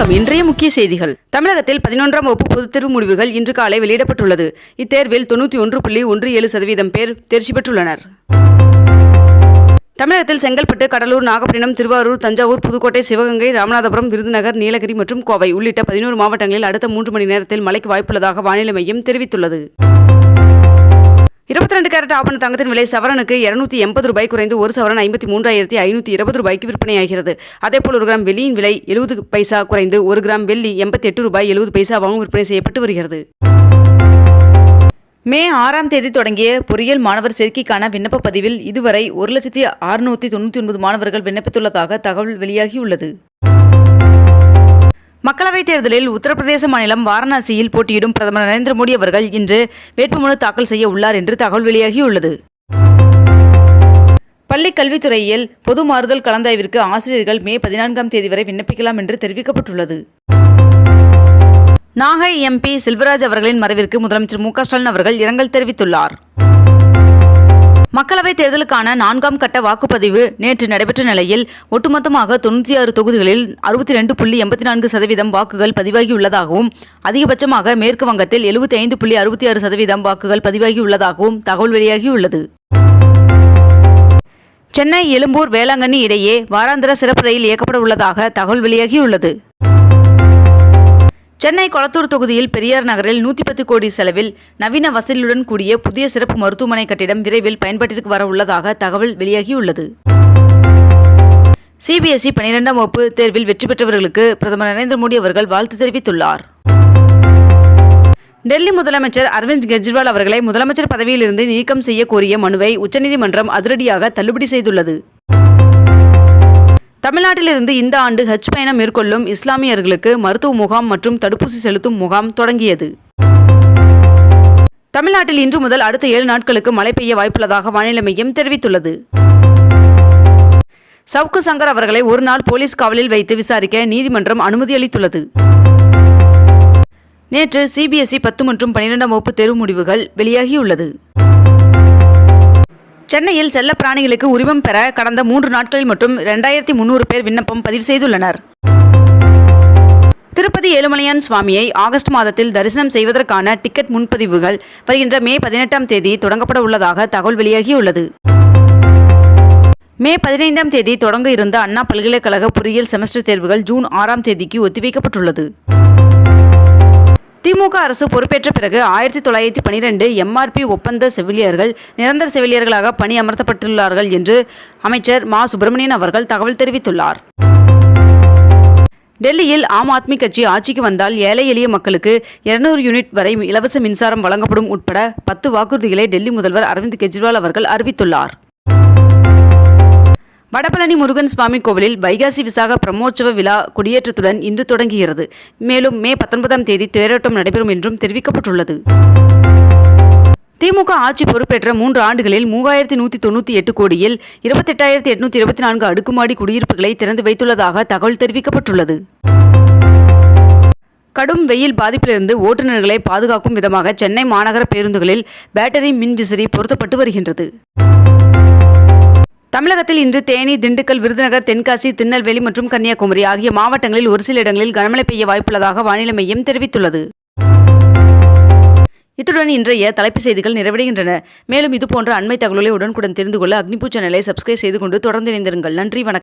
வணக்கம். இன்றைய முக்கிய செய்திகள். தமிழகத்தில் பதினொன்றாம் வகுப்பு பொதுத் தேர்வு முடிவுகள் இன்று காலை வெளியிடப்பட்டுள்ளது. இத்தேர்வில் தொண்ணூற்றி ஒன்று புள்ளி ஒன்று ஏழு சதவீதம் பேர் தேர்ச்சி பெற்றுள்ளனர். தமிழகத்தில் செங்கல்பட்டு கடலூர் நாகப்பட்டினம் திருவாரூர் தஞ்சாவூர் புதுக்கோட்டை சிவகங்கை ராமநாதபுரம் விருதுநகர் நீலகிரி மற்றும் கோவை உள்ளிட்ட பதினோரு மாவட்டங்களில் அடுத்த மூன்று மணி நேரத்தில் மழைக்கு வாய்ப்புள்ளதாக வானிலை மையம் தெரிவித்துள்ளது. இருபத்தி ரெண்டு கேரட் ஆபண தங்கத்தின் விலை சவரனுக்கு இருநூத்தி எண்பது ரூபாய் குறைந்து ஒரு சவரன் ஐம்பத்தி மூன்றாயிரத்தி ஐநூற்றி இருபது ரூபாய்க்கு விற்பனையாகிறது. அதேபோல் ஒரு கிராம் வெள்ளியின் விலை எழுபது பைசா குறைந்து ஒரு கிராம் வெள்ளி எண்பத்தி எட்டு ரூபாய் எழுபது பைசாவாகவும் விற்பனை செய்யப்பட்டு வருகிறது. மே ஆறாம் தேதி தொடங்கிய பொறியியல் மாணவர் சேர்க்கைக்கான விண்ணப்ப பதிவில் இதுவரை ஒரு லட்சத்தி அறுநூற்றி தொண்ணூற்றி ஒன்பது மாணவர்கள் விண்ணப்பித்துள்ளதாக தகவல் வெளியாகியுள்ளது. மக்களவைத் தேர்தலில் உத்தரப்பிரதேச மாநிலம் வாரணாசியில் போட்டியிடும் பிரதமர் நரேந்திர மோடி அவர்கள் இன்று வேட்புமனு தாக்கல் செய்ய உள்ளார் என்று தகவல் வெளியாகியுள்ளது. பள்ளி கல்வித்துறையில் பொது மாறுதல் கலந்தாய்விற்கு ஆசிரியர்கள் மே பதினான்காம் தேதி வரை விண்ணப்பிக்கலாம் என்று தெரிவிக்கப்பட்டுள்ளது. நாகை எம்பி செல்வராஜ் அவர்களின் மறைவிற்கு முதலமைச்சர் மு க ஸ்டாலின் அவர்கள் இரங்கல் தெரிவித்துள்ளார். மக்களவைத் தேர்தலுக்கான நான்காம் கட்ட வாக்குப்பதிவு நேற்று நடைபெற்ற நிலையில் ஒட்டுமொத்தமாக தொண்ணூற்றி ஆறு தொகுதிகளில் அறுபத்தி ரெண்டு புள்ளி எண்பத்தி நான்கு சதவீதம் வாக்குகள் பதிவாகியுள்ளதாகவும் அதிகபட்சமாக மேற்கு வங்கத்தில் எழுபத்தி ஐந்து புள்ளி அறுபத்தி ஆறு சதவீதம் வாக்குகள் பதிவாகியுள்ளதாகவும் தகவல் வெளியாகியுள்ளது. சென்னை எழும்பூர் வேளாங்கண்ணி இடையே வாராந்திர சிறப்பு ரயில் இயக்கப்பட உள்ளதாக தகவல் வெளியாகியுள்ளது. சென்னை கொளத்தூர் தொகுதியில் பெரியார் நகரில் நூற்றி பத்து கோடி செலவில் நவீன வசதியுடன் கூடிய புதிய சிறப்பு மருத்துவமனை கட்டிடம் விரைவில் பயன்பாட்டிற்கு வர உள்ளதாக தகவல் வெளியாகியுள்ளது. சிபிஎஸ்இ பனிரெண்டாம் வகுப்பு தேர்வில் வெற்றி பெற்றவர்களுக்கு பிரதமர் நரேந்திர மோடி அவர்கள் வாழ்த்து தெரிவித்துள்ளார். டெல்லி முதலமைச்சர் அரவிந்த் கெஜ்ரிவால் அவர்களை முதலமைச்சர் பதவியிலிருந்து நீக்கம் செய்ய கோரிய மனுவை உச்சநீதிமன்றம் அதிரடியாக தள்ளுபடி செய்துள்ளது. தமிழ்நாட்டிலிருந்து இந்த ஆண்டு ஹஜ் பயணம் மேற்கொள்ளும் இஸ்லாமியர்களுக்கு மருத்துவ முகாம் மற்றும் தடுப்பூசி செலுத்தும் முகாம் தொடங்கியது. தமிழ்நாட்டில் இன்று முதல் அடுத்த ஏழு நாட்களுக்கு மழை பெய்ய வாய்ப்புள்ளதாக வானிலை மையம் தெரிவித்துள்ளது. சவுக்கு சங்கர் அவர்களை ஒரு நாள் போலீஸ் காவலில் வைத்து விசாரிக்க நீதிமன்றம் அனுமதி அளித்துள்ளது. நேற்று சிபிஎஸ்இ பத்து மற்றும் பனிரெண்டாம் வகுப்பு தேர்வு முடிவுகள் வெளியாகியுள்ளது. சென்னையில் செல்ல பிராணிகளுக்கு உரிமம் பெற கடந்த மூன்று நாட்களில் மட்டும் இரண்டாயிரத்தி முன்னூறு பேர் விண்ணப்பம் பதிவு செய்துள்ளனர். திருப்பதி ஏழுமலையான் சுவாமியை ஆகஸ்ட் மாதத்தில் தரிசனம் செய்வதற்கான டிக்கெட் முன்பதிவுகள் வருகின்ற மே பதினெட்டாம் தேதி தொடங்கப்பட உள்ளதாக தகவல் வெளியாகியுள்ளது. மே பதினைந்தாம் தேதி தொடங்க இருந்த அண்ணா பல்கலைக்கழக பொறியியல் செமஸ்டர் தேர்வுகள் ஜூன் ஆறாம் தேதிக்கு ஒத்திவைக்கப்பட்டுள்ளது. திமுக அரசு பொறுப்பேற்ற பிறகு ஆயிரத்தி தொள்ளாயிரத்தி பனிரெண்டு எம்ஆர்பி ஒப்பந்த செவிலியர்கள் நிரந்தர செவிலியர்களாக பணி அமர்த்தப்பட்டுள்ளார்கள் என்று அமைச்சர் மா. சுப்பிரமணியன் அவர்கள் தகவல் தெரிவித்துள்ளார். டெல்லியில் ஆம் ஆத்மி கட்சி ஆட்சிக்கு வந்தால் ஏழை எளிய மக்களுக்கு இருநூறு யூனிட் வரை இலவச மின்சாரம் வழங்கப்படும் உட்பட பத்து வாக்குறுதிகளை டெல்லி முதல்வர் அரவிந்த் கெஜ்ரிவால் அவர்கள் அறிவித்துள்ளார். வடபழனி முருகன் சுவாமி கோவிலில் வைகாசி விசாக பிரம்மோற்சவ விழா கொடியேற்றத்துடன் இன்று தொடங்குகிறது. மேலும் மே பத்தொன்பதாம் தேதி தேரோட்டம் நடைபெறும் என்றும் தெரிவிக்கப்பட்டுள்ளது. திமுக ஆட்சி பொறுப்பேற்ற மூன்று ஆண்டுகளில் மூவாயிரத்தி நூற்றி தொண்ணூற்றி எட்டு கோடியில் இருபத்தெட்டாயிரத்தி எட்நூற்றி இருபத்தி நான்கு அடுக்குமாடி குடியிருப்புகளை திறந்து வைத்துள்ளதாக தகவல் தெரிவிக்கப்பட்டுள்ளது. கடும் வெயில் பாதிப்பிலிருந்து ஓட்டுநர்களை பாதுகாக்கும் விதமாக சென்னை மாநகர பேருந்துகளில் பேட்டரி மின் விசிறி பொருத்தப்பட்டு வருகின்றது. தமிழகத்தில் இன்று தேனி திண்டுக்கல் விருதுநகர் தென்காசி திருநெல்வேலி மற்றும் கன்னியாகுமரி ஆகிய மாவட்டங்களில் ஒரு சில இடங்களில் கனமழை பெய்ய வாய்ப்புள்ளதாக வானிலை மையம் தெரிவித்துள்ளது. இத்துடன் இன்றைய தலைப்புச் செய்திகள் நிறைவடைகின்றன. மேலும் இதுபோன்ற அண்மை தகவல்களை உடனுக்குடன் தெரிந்து கொள்ள அக்னிபூ சேனலை சப்ஸ்கிரைப் செய்து கொண்டு தொடர்ந்து இணைந்திருங்கள். நன்றி வணக்கம்.